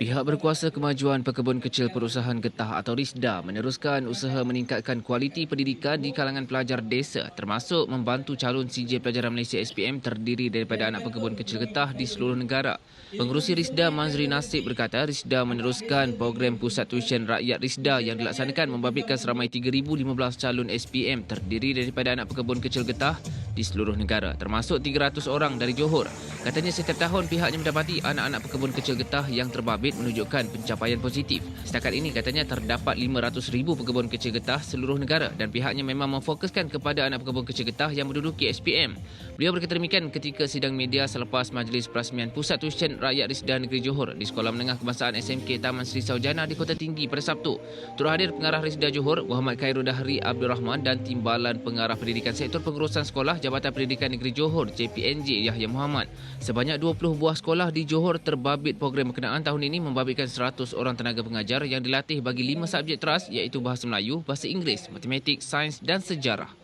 Pihak berkuasa kemajuan pekebun kecil perusahaan getah atau RISDA meneruskan usaha meningkatkan kualiti pendidikan di kalangan pelajar desa termasuk membantu calon CJ Pelajaran Malaysia SPM terdiri daripada anak pekebun kecil getah di seluruh negara. Pengurusi RISDA Mazri Nasib berkata RISDA meneruskan program pusat tuisyen rakyat RISDA yang dilaksanakan membabitkan seramai 3,015 calon SPM terdiri daripada anak pekebun kecil getah di seluruh negara termasuk 300 orang dari Johor. Katanya setiap tahun pihaknya mendapati anak-anak pekebun kecil getah yang terbabit menunjukkan pencapaian positif. Setakat ini katanya terdapat 500,000 pekebun kecil getah seluruh negara dan pihaknya memang memfokuskan kepada anak pekebun kecil getah yang menduduki SPM. Beliau berkata demikian ketika sidang media selepas Majlis Perasmian Pusat Tuisyen Rakyat Risda Negeri Johor di Sekolah Menengah Kebangsaan SMK Taman Sri Saujana di Kota Tinggi pada Sabtu. Turut hadir pengarah Risda Johor Muhammad Khairul Dahri Abdul Rahman dan Timbalan Pengarah Pendidikan Sektor Pengurusan Sekolah Jabatan Pendidikan Negeri Johor JPNJ Yahya Muhammad. Sebanyak 20 buah sekolah di Johor terbabit program berkenaan tahun ini membabitkan 100 orang tenaga pengajar yang dilatih bagi 5 subjek teras iaitu Bahasa Melayu, Bahasa Inggeris, Matematik, Sains dan Sejarah.